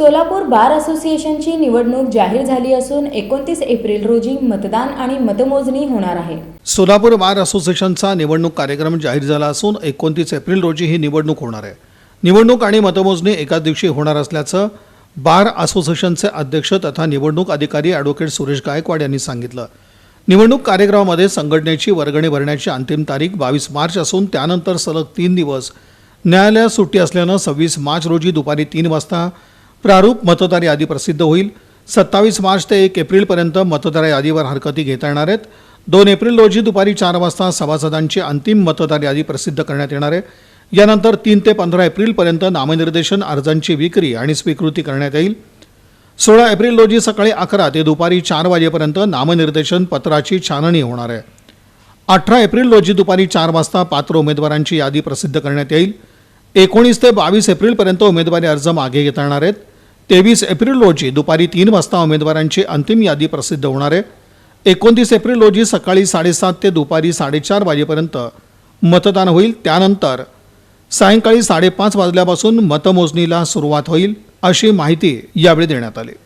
सोलापूर बार असोसिएशनची निवडणूक जाहीर झाली असून एकोणतीस एप्रिल रोजी मतदान आणि मतमोजणी होणार आहे. सोलापूर बार असोसिएशनचा निवडणूक कार्यक्रम जाहीर झाला असून एकोणतीस एप्रिल रोजी ही निवडणूक होणार आहे. निवडणूक आणि मतमोजणी एकाच दिवशी होणार असल्याचं बार असोसिएशनचे अध्यक्ष तथा निवडणूक अधिकारी ॲडव्होकेट सुरेश गायकवाड यांनी सांगितलं. निवडणूक कार्यक्रमामध्ये संघटनेची वर्गणी भरण्याची अंतिम तारीख बावीस मार्च असून त्यानंतर सलग तीन दिवस न्यायालयात सुट्टी असल्यानं सव्वीस मार्च रोजी दुपारी तीन वाजता प्रारूप मतदार यादी प्रसिद्ध होईल. सत्तावीस मार्च ते एक एप्रिलपर्यंत मतदार यादीवर हरकती घेता येणार आहेत. दोन एप्रिल रोजी दुपारी चार वाजता सभासदांची अंतिम मतदार यादी प्रसिद्ध करण्यात येणार आहे. यानंतर तीन ते पंधरा एप्रिलपर्यंत नामनिर्देशन अर्जांची विक्री आणि स्वीकृती करण्यात येईल. सोळा एप्रिल रोजी सकाळी अकरा ते दुपारी चार वाजेपर्यंत नामनिर्देशन पत्राची छाननी होणार आहे. अठरा एप्रिल रोजी दुपारी चार वाजता पात्र उमेदवारांची यादी प्रसिद्ध करण्यात येईल. एकोणीस ते बावीस एप्रिलपर्यंत उमेदवारी अर्ज मागे घेता येणार आहेत. तेवीस एप्रिल रोजी दुपारी तीन वाजता उमेदवारांची अंतिम यादी प्रसिद्ध होणार आहे. एकोणतीस एप्रिल रोजी सकाळी साडेसात ते दुपारी साडेचार वाजेपर्यंत मतदान होईल. त्यानंतर सायंकाळी साडेपाच वाजल्यापासून मतमोजणीला सुरुवात होईल अशी माहिती यावेळी देण्यात आली.